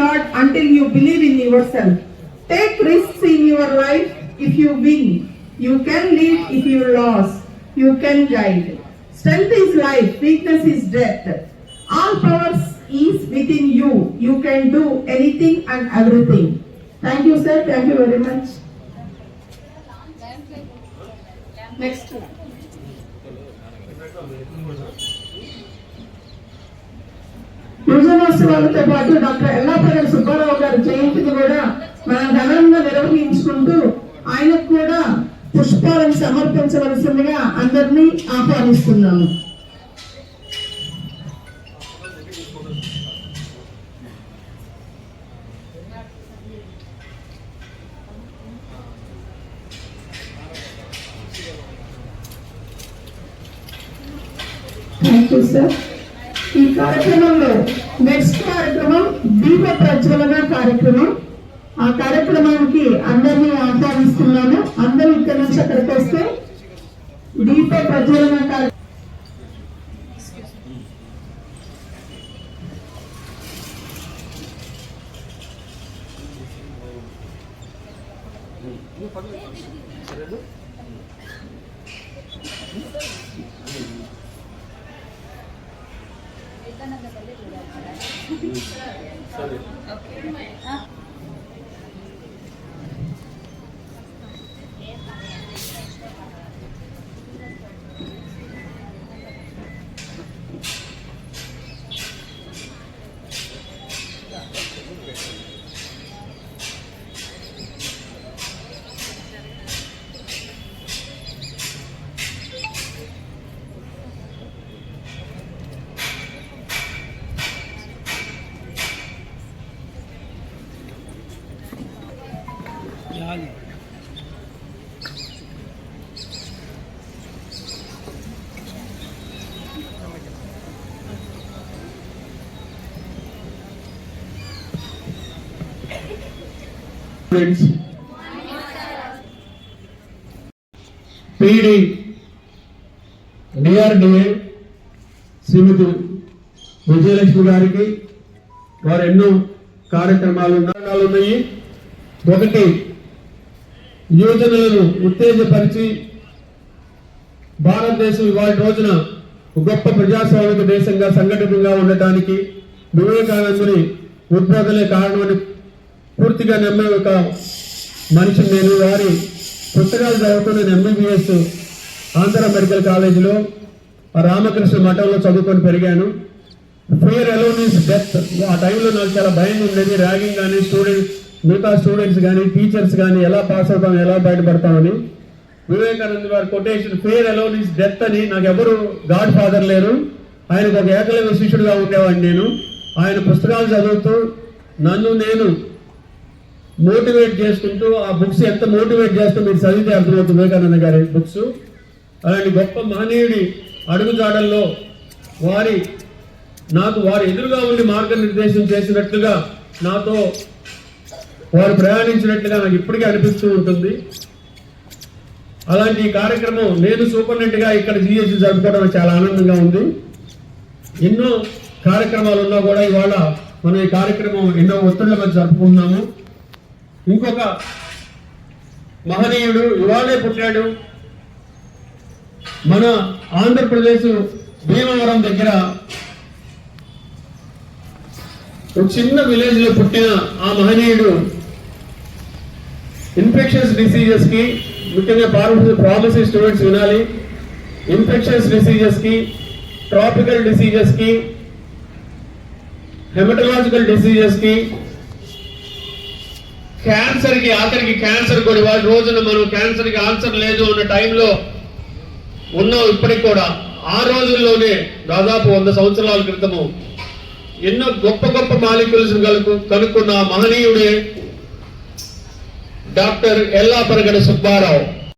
God until you believe in yourself. Take risks in your life if you win. You can lead if you lose. You can guide. Strength is life, weakness is death. All powers is within you. You can do anything and everything. Thank you, sir. Thank you very much. Next. యువజనోత్సవాలతో పాటు doctor ఎల్లాపల్లి Subbarao గారి జయంతిని కూడా మనం ఘనంగా నిర్వహించుకుంటూ ఆయనకు కూడా పుష్పాలను సమర్పించవలసిందిగా అందరినీ ఆహ్వానిస్తున్నాము Thank you, sir. ఈ కార్యక్రమంలో నెక్స్ట్ కార్యక్రమం దీప ప్రజ్వలన కార్యక్రమం. ఆ కార్యక్రమానికి అందరినీ ఆహ్వానిస్తున్నాను. అందరూ ఇక్కడ నుంచి అక్కడికి వస్తే దీప ప్రజ్వలన కార్యక్రమం ಸರಿ. Friends PD DRDA Shrimati Vijayalakshmi గారికి వారు ఎన్నో కార్యక్రమాలు ఉన్నాయి. ఒకటి యోజనలను ఉత్తేజపరిచి భారతదేశం ఇవాళ రోజున గొప్ప ప్రజాస్వామిక దేశంగా సంఘటితంగా ఉండటానికి వివేకానందుని ఉద్బోధనే కారణమని పూర్తిగా నమ్మే ఒక మనిషి నేను వారి పుస్తకాలు చదువుతూ ఎంబీబీఎస్ ఆంధ్ర మెడికల్ కాలేజీలో రామకృష్ణ మఠంలో చదువుకొని పెరిగాను. ఫియర్ అలోన్ డెత్ ఆ టైంలో నాకు చాలా భయం ఉండేది. ర్యాగింగ్ కానీ స్టూడెంట్స్ మిగతా స్టూడెంట్స్ కానీ టీచర్స్ కానీ ఎలా పాస్ అవుతాం ఎలా బయటపడతామని వివేకానంద వారి quotation fear alone is death అని నాకు ఎవరు గాడ్ ఫాదర్ లేరు. ఆయనకు ఒక ఏకలవ్య శిష్యుడిగా ఉండేవాడిని నేను. ఆయన పుస్తకాలు చదువుతూ నన్ను నేను మోటివేట్ చేసుకుంటూ ఆ బుక్స్ ఎంత మోటివేట్ చేస్తూ మీరు చదివితే అర్థమవుతుంది వివేకానంద గారి బుక్స్ అలాంటి గొప్ప మహనీయుడి అడుగుజాడల్లో వారి నాకు వారు ఎదురుగా ఉండి మార్గనిర్దేశం చేసినట్లుగా నాతో వారు ప్రయాణించినట్లుగా నాకు ఇప్పటికీ అనిపిస్తూ ఉంటుంది. అలాంటి కార్యక్రమం నేను సూపరింటెండెంట్గా ఇక్కడ జిఎస్సి జరుపుకోవడం చాలా ఆనందంగా ఉంది. ఎన్నో కార్యక్రమాలు ఉన్నా కూడా ఇవాళ మనం ఈ కార్యక్రమం ఎన్నో ఒత్తిళ్ళ మధ్య జరుపుకుంటున్నాము. ఇంకొక మహనీయుడు ఇవాళే పుట్టాడు. మన ఆంధ్రప్రదేశ్ భీమవరం దగ్గర ఒక చిన్న విలేజ్లో పుట్టిన ఆ మహనీయుడు ఇన్ఫెక్షన్స్ డిసీజెస్కి ముఖ్యంగా ఫార్మసీ ఫార్మసీ స్టూడెంట్స్ వినాలి. ఇన్ఫెక్షన్స్ డిసీజెస్కి ట్రాపికల్ డిసీజెస్కి హెమటలాజికల్ డిసీజెస్కి క్యాన్సర్కి ఆఖరికి క్యాన్సర్ కూడా ఇవాళ రోజున మనం క్యాన్సర్కి ఆన్సర్ లేదు అన్న టైంలో ఉన్నాం ఇప్పటికి కూడా. ఆ రోజుల్లోనే దాదాపు వంద సంవత్సరాల క్రితము ఎన్నో గొప్ప గొప్ప మాలిక్యూల్స్ కనుక్కు కనుక్కున్న మహనీయుడే డాక్టర్ ఎల్లాపరగడ సుబ్బారావు